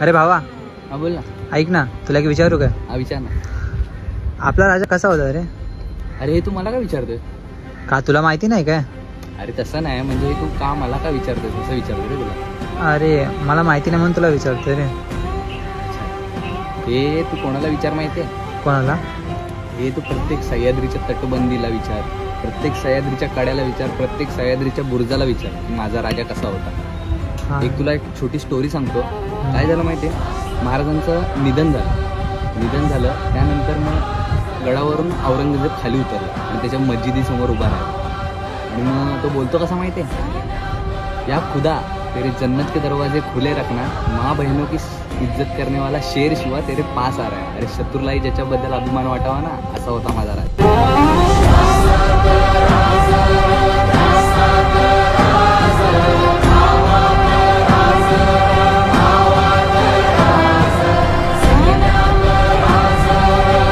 अरे भावा. हा बोल ना. ऐक ना तुला एक विचारू काय हा विचार ना. आपला राजा कसा होता रे? अरे हे तू मला काय विचारतोय? का तुला माहिती नाही काय? अरे तसं नाही म्हणजे तू का मला का विचारतोय? तसं विचारतोय रे तुला. अरे मला माहिती नाही म्हणून तुला विचारतोय रे. हे तू कोणाला विचार माहितीये? कोणाला? हे तू प्रत्येक सह्याद्रीच्या तटबंदीला विचार. प्रत्येक सह्याद्रीच्या कड्याला विचार. प्रत्येक सह्याद्रीच्या बुर्जाला विचार की माझा राजा कसा होता. एक तुला एक छोटी स्टोरी सांगतो. काय झालं माहितीये? महाराजांचं निधन झालं. निधन झालं. त्यानंतर मग गडावरून औरंगजेब खाली उतरला आणि त्याच्या मस्जिदीसमोर उभा राहिला. आणि मग तो बोलतो कसा माहितीये? या खुदा तेरे जन्नत के दरवाजे खुले रखना माँ बहनों की इज्जत करने वाला शेर शिवा तेरे पास आ रहा है. अरे शत्रूलाही ज्याच्याबद्दल अभिमान वाटावा ना असा होता माझा राज.